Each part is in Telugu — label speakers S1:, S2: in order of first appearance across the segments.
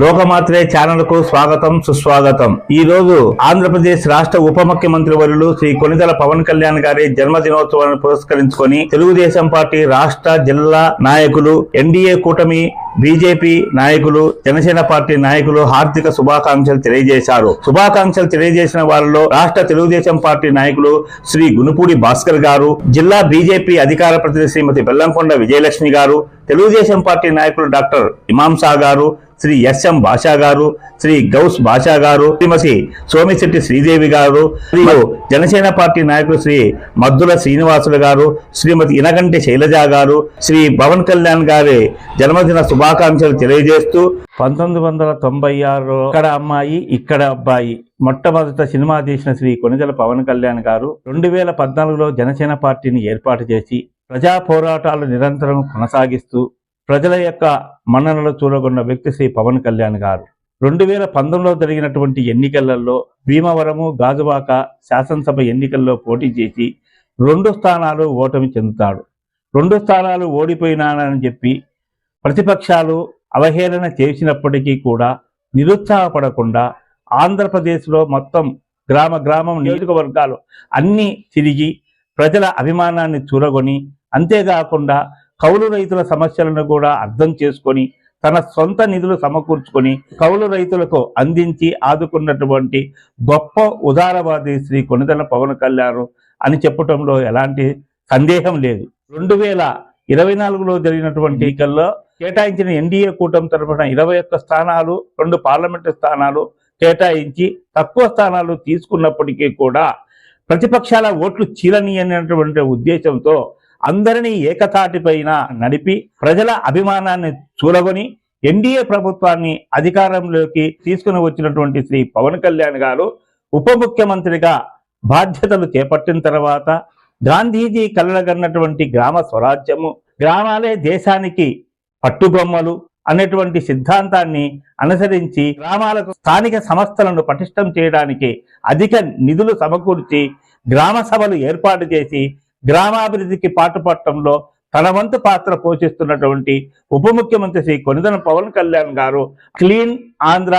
S1: లోకమాత్రే ఛానల్కు స్వాగతం సుస్వాగతం. ఈ రోజు ఆంధ్రప్రదేశ్ రాష్ట్ర ఉప ముఖ్యమంత్రి వర్యులు శ్రీ కొనిదల పవన్ కళ్యాణ్ గారి జన్మదినోత్సవాన్ని పురస్కరించుకొని తెలుగుదేశం పార్టీ రాష్ట్ర జిల్లా నాయకులు ఎన్డీఏ కూటమి బీజేపీ నాయకులు జనసేన పార్టీ నాయకులు హార్దిక శుభాకాంక్షలు తెలియజేశారు. శుభాకాంక్షలు తెలియజేసిన వారిలో రాష్ట్ర తెలుగుదేశం పార్టీ నాయకులు శ్రీ గునుపూడి భాస్కర్ గారు జిల్లా బీజేపీ అధికార ప్రతినిధి శ్రీమతి బెల్లంకొండ విజయలక్ష్మి గారు తెలుగుదేశం పార్టీ నాయకులు డాక్టర్ ఇమాంసా గారు శ్రీ ఎస్ఎం భాషా గారు శ్రీ గౌస్ భాషా గారు శ్రీమతి సోమిశెట్టి శ్రీదేవి గారు మరియు జనసేన పార్టీ నాయకులు శ్రీ మద్దుల శ్రీనివాసులు గారు శ్రీమతి ఇనగంటి శైలజ గారు శ్రీ పవన్ కళ్యాణ్ గారి జన్మదిన శుభాకాంక్షలు తెలియజేస్తూ పంతొమ్మిది వందల తొంభై ఆరులో ఇక్కడ అమ్మాయి ఇక్కడ అబ్బాయి మొట్టమొదట సినిమా తీసిన శ్రీ కొనిదెల పవన్ కళ్యాణ్ గారు రెండు వేల పద్నాలుగులో జనసేన పార్టీని ఏర్పాటు చేసి ప్రజా పోరాటాలు నిరంతరం కొనసాగిస్తూ ప్రజల యొక్క మన్ననలు చూడగొన్న వ్యక్తి శ్రీ పవన్ కళ్యాణ్ గారు. రెండు వేల పంతొమ్మిదిలో జరిగినటువంటి ఎన్నికలలో భీమవరము గాజువాక శాసనసభ ఎన్నికల్లో పోటీ చేసి రెండు స్థానాలు ఓటమి చెందుతాడు. రెండు స్థానాలు ఓడిపోయినానని చెప్పి ప్రతిపక్షాలు అవహేళన చేసినప్పటికీ కూడా నిరుత్సాహపడకుండా ఆంధ్రప్రదేశ్లో మొత్తం గ్రామ గ్రామం నియోజకవర్గాలు అన్నీ తిరిగి ప్రజల అభిమానాన్ని చూరగొని అంతేకాకుండా కౌలు రైతుల సమస్యలను కూడా అర్థం చేసుకొని తన సొంత నిధులు సమకూర్చుకొని కౌలు రైతులకు అందించి ఆదుకున్నటువంటి గొప్ప ఉదారవాది శ్రీ కొనిదల పవన్ కళ్యాణ్ అని చెప్పటంలో ఎలాంటి సందేహం లేదు. రెండు వేల ఇరవై నాలుగులో జరిగినటువంటి ఎన్నికల్లో కేటాయించిన ఎన్డీఏ కూటమి తరఫున ఇరవై ఒక్క స్థానాలు రెండు పార్లమెంటు స్థానాలు కేటాయించి తక్కువ స్థానాలు తీసుకున్నప్పటికీ కూడా ప్రతిపక్షాల ఓట్లు చీలని అనేటువంటి ఉద్దేశంతో అందరినీ ఏకతాటిపైన నడిపి ప్రజల అభిమానాన్ని చూరగొని ఎన్డీఏ ప్రభుత్వాన్ని అధికారంలోకి తీసుకుని వచ్చినటువంటి శ్రీ పవన్ కళ్యాణ్ గారు ఉప ముఖ్యమంత్రిగా బాధ్యతలు చేపట్టిన తర్వాత గాంధీజీ కలగన్నటువంటి గ్రామ స్వరాజ్యము గ్రామాలే దేశానికి పట్టుబొమ్మలు అనేటువంటి సిద్ధాంతాన్ని అనుసరించి గ్రామాలకు స్థానిక సంస్థలను పటిష్టం చేయడానికి అధిక నిధులు సమకూర్చి గ్రామ సభలు ఏర్పాటు చేసి గ్రామాభివృద్ధికి పాటుపడటంలో తన వంతు పాత్ర పోషిస్తున్నటువంటి ఉప ముఖ్యమంత్రి శ్రీ కొనిదన పవన్ కళ్యాణ్ గారు క్లీన్ ఆంధ్ర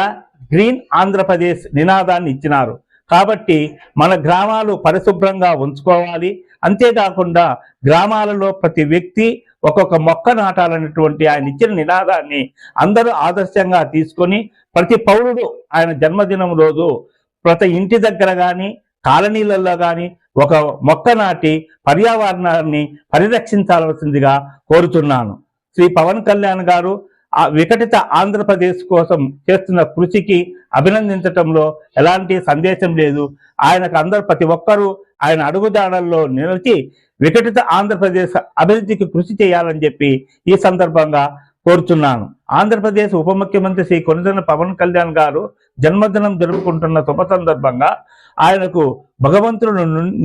S1: గ్రీన్ ఆంధ్రప్రదేశ్ నినాదాన్ని ఇచ్చినారు. కాబట్టి మన గ్రామాలు పరిశుభ్రంగా ఉంచుకోవాలి. అంతేకాకుండా గ్రామాలలో ప్రతి వ్యక్తి ఒక్కొక్క మొక్క నాటాలనేటువంటి ఆయన ఇచ్చిన నినాదాన్ని అందరూ ఆదర్శంగా తీసుకొని ప్రతి పౌరుడు ఆయన జన్మదినం రోజు ప్రతి ఇంటి దగ్గర కానీ కాలనీలలో కానీ ఒక మొక్క నాటి పర్యావరణాన్ని పరిరక్షించాల్సిందిగా కోరుతున్నాను. శ్రీ పవన్ కళ్యాణ్ గారు ఆ వికటిత ఆంధ్రప్రదేశ్ కోసం చేస్తున్న కృషికి అభినందించటంలో ఎలాంటి సందేశం లేదు. ఆయనకు అందరు ప్రతి ఒక్కరూ ఆయన అడుగుదాడల్లో నిలిచి వికటిత ఆంధ్రప్రదేశ్ అభివృద్ధికి కృషి చేయాలని చెప్పి ఈ సందర్భంగా కోరుతున్నాను. ఆంధ్రప్రదేశ్ ఉప ముఖ్యమంత్రి శ్రీ కొనిదెల పవన్ కళ్యాణ్ గారు జన్మదినం జరుపుకుంటున్న శుభ సందర్భంగా ఆయనకు భగవంతుడు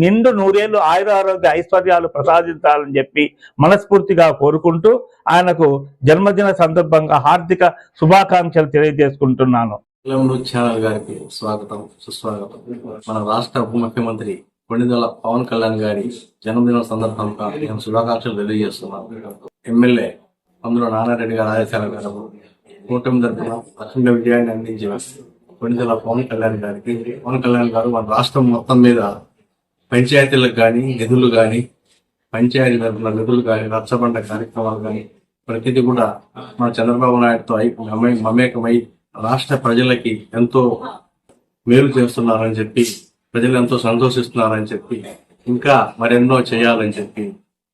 S1: నిండు నూరేళ్ళు ఆయుర ఆరోగ్య ఐశ్వర్యాలు ప్రసాదించాలని చెప్పి మనస్ఫూర్తిగా కోరుకుంటూ ఆయనకు జన్మదిన సందర్భంగా హార్దిక శుభాకాంక్షలు తెలియజేసుకుంటున్నాను.
S2: ఛానల్ గారికి స్వాగతం సుస్వాగతం. మన రాష్ట్ర ఉప ముఖ్యమంత్రి కొణిదెల పవన్ కళ్యాణ్ గారి జన్మదిన సందర్భంగా నేను శుభాకాంక్షలు తెలియజేస్తున్నాను. ఎమ్మెల్యే అందులో నానారెడ్డి గారు ఆదేశాల మేరకు కూటమి తరఫున అఖండ విజయాన్ని అందించి కొణిదెల పవన్ కళ్యాణ్ గారికి పవన్ కళ్యాణ్ గారు మన రాష్ట్రం మొత్తం మీద పంచాయతీలకు కానీ నిధులు కానీ పంచాయతీ తరఫున నిధులు కానీ రచ్చబండ కార్యక్రమాలు కానీ ప్రతిదీ కూడా మన చంద్రబాబు నాయుడుతో ఐ- మమేకమై రాష్ట్ర ప్రజలకి ఎంతో మేలు చేస్తున్నారని చెప్పి ప్రజలు ఎంతో సంతోషిస్తున్నారని చెప్పి ఇంకా మరెన్నో చేయాలని చెప్పి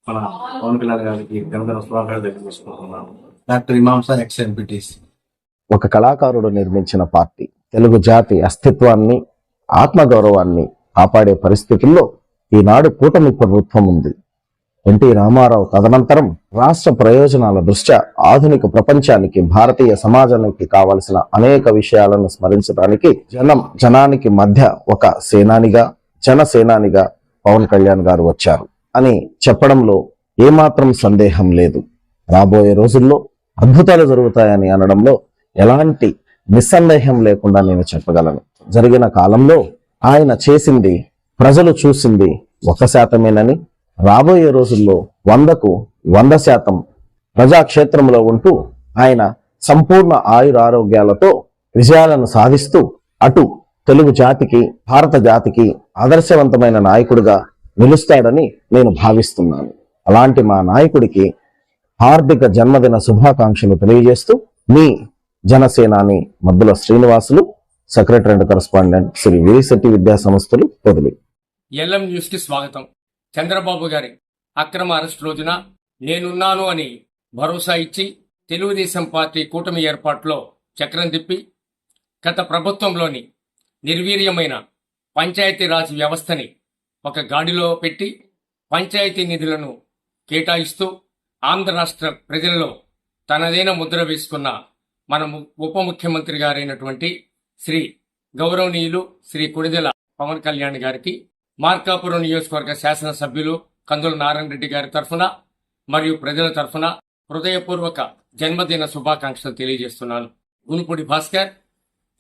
S2: మన పవన్ కళ్యాణ్ గారికి జన్మదిన శుభాకాంక్షలు తెలియజేసుకుంటున్నాను. డాక్టర్ ఇమాంసా ఎక్స్ ఎంపీటీసీ
S3: ఒక కళాకారుడు నిర్మించిన పార్టీ. తెలుగు జాతి అస్తిత్వాన్ని ఆత్మగౌరవాన్ని కాపాడే పరిస్థితుల్లో ఈనాడు కూటమి ప్రభుత్వం ఉంది. ఎన్టీ రామారావు తదనంతరం రాష్ట్ర ప్రయోజనాల దృష్ట్యా ఆధునిక ప్రపంచానికి భారతీయ సమాజానికి కావలసిన అనేక విషయాలను స్మరించడానికి జనం జనానికి మధ్య ఒక సేనానిగా జనసేనానిగా పవన్ కళ్యాణ్ గారు వచ్చారు అని చెప్పడంలో ఏమాత్రం సందేహం లేదు. రాబోయే రోజుల్లో అద్భుతాలు జరుగుతాయని అనడంలో ఎలాంటి నిస్సందేహం లేకుండా నేను చెప్పగలను. జరిగిన కాలంలో ఆయన చేసింది ప్రజలు చూసింది ఒక శాతమేనని రాబోయే రోజుల్లో వందకు వంద శాతం ప్రజాక్షేత్రంలో ఉంటూ ఆయన సంపూర్ణ ఆయురారోగ్యాలతో విజయాలను సాధిస్తూ అటు తెలుగు జాతికి భారత జాతికి ఆదర్శవంతమైన నాయకుడిగా నిలుస్తాడని నేను భావిస్తున్నాను. అలాంటి మా నాయకుడికి హార్దిక జన్మదిన శుభాకాంక్షలు తెలియజేస్తూ మీ జనసేనాని Maddula Srinivasulu secretary and correspondent Shri Veerisetti విద్యా సంస్థలు పొదిలి.
S4: ఎల్ఎం న్యూస్కి స్వాగతం. చంద్రబాబు గారి అక్రమ అరెస్ట్ రోజున నేనున్నాను అని భరోసా ఇచ్చి తెలుగుదేశం పార్టీ కూటమి ఏర్పాటులో చక్రం తిప్పి గత ప్రభుత్వంలోని నిర్వీర్యమైన పంచాయతీరాజ్ వ్యవస్థని ఒక గాడిలో పెట్టి పంచాయతీ నిధులను కేటాయిస్తూ ఆంధ్ర రాష్ట్ర ప్రజల్లో తనదైన ముద్ర వేసుకున్న మన ఉప ముఖ్యమంత్రి గారైనటువంటి శ్రీ గౌరవనీయులు శ్రీ కొడిదెల పవన్ కళ్యాణ్ గారికి మార్కాపురం నియోజకవర్గ శాసనసభ్యులు కందుల నారాయణ రెడ్డి గారి తరఫున మరియు ప్రజల తరఫున హృదయపూర్వక జన్మదిన శుభాకాంక్షలు తెలియజేస్తున్నాను. గునుపూడి భాస్కర్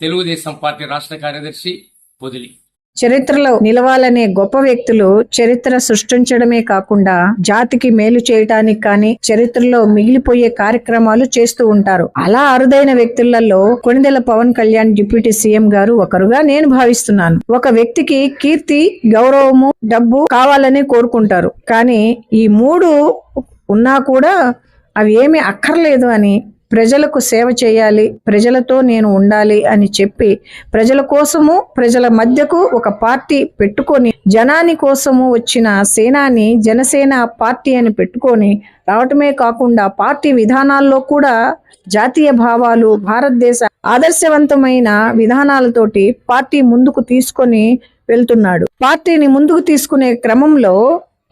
S4: తెలుగుదేశం పార్టీ రాష్ట్ర కార్యదర్శి పొదిలి.
S5: చరిత్రలో నిలవాలనే గొప్ప వ్యక్తులు చరిత్ర సృష్టించడమే కాకుండా జాతికి మేలు చేయటానికి కానీ చరిత్రలో మిగిలిపోయే కార్యక్రమాలు చేస్తూ ఉంటారు. అలా అరుదైన వ్యక్తులలో కొణిదెల పవన్ కళ్యాణ్ డిప్యూటీ సీఎం గారు ఒకరుగా నేను భావిస్తున్నాను. ఒక వ్యక్తికి కీర్తి గౌరవము డబ్బు కావాలని కోరుకుంటారు. కానీ ఈ మూడు ఉన్నా కూడా అవి ఏమీ అక్కర్లేదు అని ప్రజలకు సేవ చేయాలి ప్రజలతో నేను ఉండాలి అని చెప్పి ప్రజల కోసము ప్రజల మధ్యకు ఒక పార్టీ పెట్టుకొని జనాని కోసము వచ్చిన సేనాని జనసేన పార్టీ అని పెట్టుకొని రావటమే కాకుండా పార్టీ విధానాల్లో కూడా జాతీయ భావాలు భారతదేశ ఆదర్శవంతమైన విధానాలతోటి పార్టీ ముందుకు తీసుకొని వెళ్తున్నాడు. పార్టీని ముందుకు తీసుకునే క్రమంలో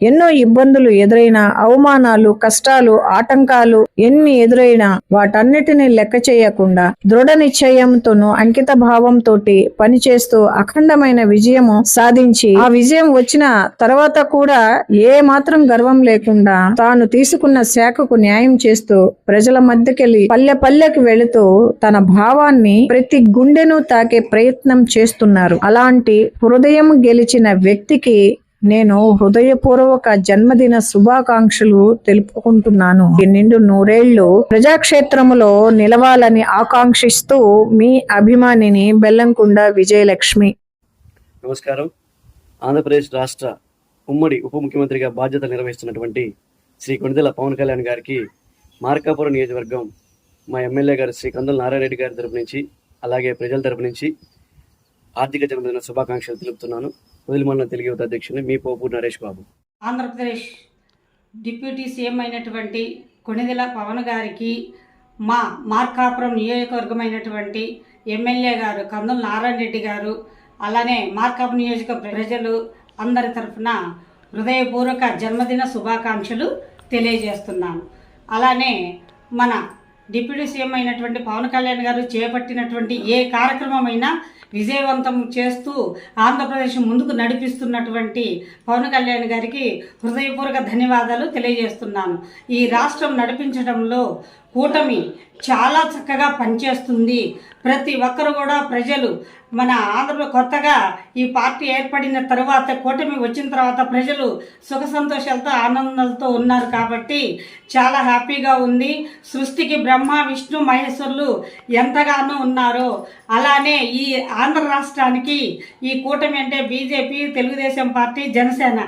S5: ఎన్నో ఇబ్బందులు ఎదురైన అవమానాలు కష్టాలు ఆటంకాలు ఎన్ని ఎదురైనా వాటన్నిటిని లెక్క చేయకుండా దృఢ నిశ్చయంతోనూ అంకిత భావంతో పనిచేస్తూ అఖండమైన విజయము సాధించి ఆ విజయం వచ్చిన తర్వాత కూడా ఏ మాత్రం గర్వం లేకుండా తాను తీసుకున్న శాఖకు న్యాయం చేస్తూ ప్రజల మధ్యకెళ్ళి పల్లె పల్లెకి వెళుతూ తన భావాన్ని ప్రతి గుండెను తాకే ప్రయత్నం చేస్తున్నారు. అలాంటి హృదయం గెలిచిన వ్యక్తికి నేను హృదయపూర్వక జన్మదిన శుభాకాంక్షలు తెలుపుకుంటున్నాను. నిండు నూరేళ్ళు ప్రజాక్షేత్రములో నిలవాలని ఆకాంక్షిస్తూ మీ అభిమానిని బెల్లంకొండ విజయలక్ష్మి.
S6: నమస్కారం. ఆంధ్రప్రదేశ్ రాష్ట్ర ఉమ్మడి ఉప ముఖ్యమంత్రిగా బాధ్యత నిర్వహిస్తున్నటువంటి శ్రీ కొణిదెల పవన్ కళ్యాణ్ గారికి మార్కాపురం నియోజకవర్గం మా ఎమ్మెల్యే గారు శ్రీ కందుల నారాయణ రెడ్డి గారి తరపు నుంచి అలాగే ప్రజల తరపు నుంచి ఆర్థిక జన్మదిన శుభాకాంక్షలు తెలుపుతున్నాను. వదిలిమన్న తెలుగు యువత అధ్యక్షుని మీ పోపు నరేష్ బాబు.
S7: ఆంధ్రప్రదేశ్ డిప్యూటీ సీఎం అయినటువంటి కొణిదెల పవన్ గారికి మా మార్కాపురం నియోజకవర్గం అయినటువంటి ఎమ్మెల్యే గారు కందుల నారాయణ రెడ్డి గారు అలానే మార్కాపురం నియోజక ప్రజలు అందరి తరఫున హృదయపూర్వక జన్మదిన శుభాకాంక్షలు తెలియజేస్తున్నాను. అలానే మన డిప్యూటీ సీఎం అయినటువంటి పవన్ కళ్యాణ్ గారు చేపట్టినటువంటి ఏ కార్యక్రమమైనా విజయవంతం చేస్తూ ఆంధ్రప్రదేశ్ ముందుకు నడిపిస్తున్నటువంటి పవన్ కళ్యాణ్ గారికి హృదయపూర్వక ధన్యవాదాలు తెలియజేస్తున్నాను. ఈ రాష్ట్రం నడిపించడంలో కూటమి చాలా చక్కగా పనిచేస్తుంది. ప్రతి ఒక్కరు కూడా ప్రజలు మన ఆంధ్రలో కొత్తగా ఈ పార్టీ ఏర్పడిన తర్వాత కూటమి వచ్చిన తర్వాత ప్రజలు సుఖ సంతోషాలతో ఆనందాలతో ఉన్నారు కాబట్టి చాలా హ్యాపీగా ఉంది. సృష్టికి బ్రహ్మ విష్ణు మహేశ్వరులు ఎంతగానో ఉన్నారో అలానే ఈ ఆంధ్ర రాష్ట్రానికి ఈ కూటమి అంటే బీజేపీ తెలుగుదేశం పార్టీ జనసేన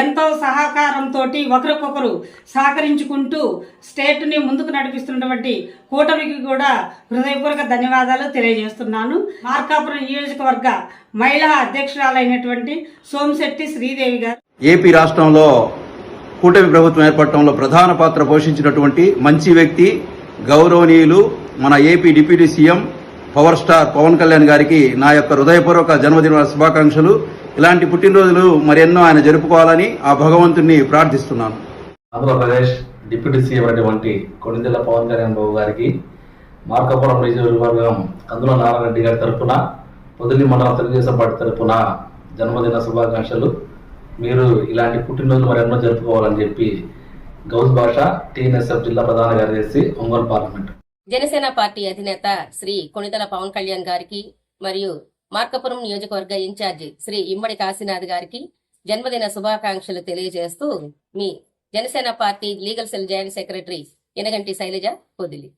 S7: ఎంతో సహకారంతో ఒకరికొకరు సహకరించుకుంటూ స్టేట్ని ముందుకు నడిపిస్తున్నటువంటి కూటమికి కూడా హృదయపూర్వక ధన్యవాదాలు తెలియజేస్తున్నాను. మార్కాపురం నియోజకవర్గ మహిళా అధ్యక్షురాలైనటువంటి సోమశెట్టి శ్రీదేవి గారు.
S8: ఏపీ రాష్ట్రంలో కూటమి ప్రభుత్వం ఏర్పడటంలో ప్రధాన పాత్ర పోషించినటువంటి మంచి వ్యక్తి గౌరవనీయులు మన AP deputy CM power star Pawan Kalyan గారికి నా యొక్క హృదయపూర్వక జన్మదిన శుభాకాంక్షలు. ఇలాంటి పుట్టినరోజులు మరెన్నో ఆయన జరుపుకోవాలని ఆ భగవంతుణ్ణి ప్రార్థిస్తున్నాను.
S9: ఆంధ్రప్రదేశ్ డిప్యూటీ సీఎం అయినటువంటి కొణిదెల పవన్ కళ్యాణ్ బాబు గారికి మార్కాపురం నియోజకవర్గం కందుల నారాయణ రెడ్డి గారి తరపున పొదిలి మండలం తెలుగుదేశం పార్టీ తరపున జన్మదిన శుభాకాంక్షలు. మీరు ఇలాంటి పుట్టినరోజులు మరెన్నో జరుపుకోవాలని చెప్పి గౌస్ భాష టీఎన్ఎస్ఎఫ్ జిల్లా ప్రధాన కార్యదర్శి ఒంగోలు పార్లమెంట్.
S10: జనసేన పార్టీ అధినేత శ్రీ కొణిదల పవన్ కళ్యాణ్ గారికి మరియు మార్కపురం నియోజకవర్గ ఇన్ఛార్జి శ్రీ ఇమ్మడి కాశీనాథ్ గారికి జన్మదిన శుభాకాంక్షలు తెలియజేస్తూ మీ Janasena party legal cell joint secretary Enaganti Sailaja Podili